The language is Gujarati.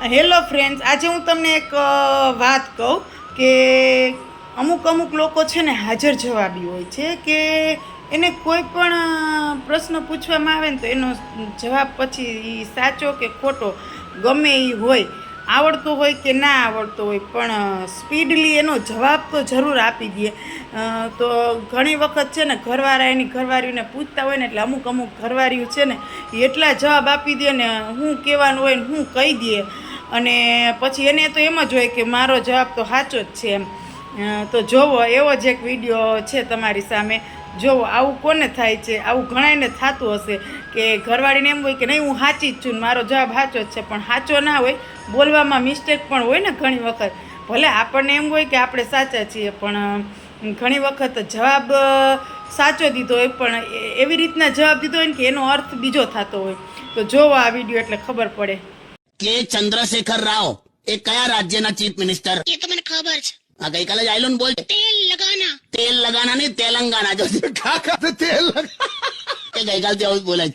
હેલો ફ્રેન્ડ્સ, આજે હું તમને એક વાત કહું કે અમુક અમુક લોકો છે ને હાજર જવાબી હોય છે કે એને કોઈ પણ પ્રશ્ન પૂછવામાં આવે ને તો એનો જવાબ પછી એ સાચો કે ખોટો ગમે એ હોય. આવડતો હોય કે ના આવડતો હોય, પણ સ્પીડલી એનો જવાબ તો જરૂર આપી દે. તો ઘણી વખત છે ને ઘરવાળા એની ઘરવાળીઓને પૂછતા હોય ને એટલે અમુક અમુક ઘરવાળીઓ છે ને એટલા જવાબ આપી દે ને હું કહેવાનું હોય ને હું કહી દે. અને પછી એને તો એમ જ હોય કે મારો જવાબ તો સાચો જ છે એમ. તો જોવો, એવો જ એક વીડિયો છે તમારી સામે. જોવો, આવું કોને થાય છે? આવું ઘણાને થતું હશે કે ઘરવાળીને એમ હોય કે નહીં, હું સાચી જ છું મારો જવાબ સાચો જ છે. પણ સાચો ના હોય, બોલવામાં મિસ્ટેક પણ હોય ને ઘણી વખત. ભલે આપણને એમ હોય કે આપણે સાચા છીએ, પણ ઘણી વખત જવાબ સાચો દીધો હોય, પણ એવી રીતના જવાબ દીધો હોય ને કે એનો અર્થ બીજો થતો હોય. તો જોવો આ વીડિયો એટલે ખબર પડે. કે ચંદ્રશેખર રાવ એ કયા રાજ્યના ચીફ મિનિસ્ટર? એ તો મને ખબર છે. આ ગઈકાલે જ આયલો ને બોલ. તેલ લગાના. તેલ લગાના નહીં તેલંગાના જો કાકા તો તેલ લગા- કે ગઈકાલથી આવું બોલાય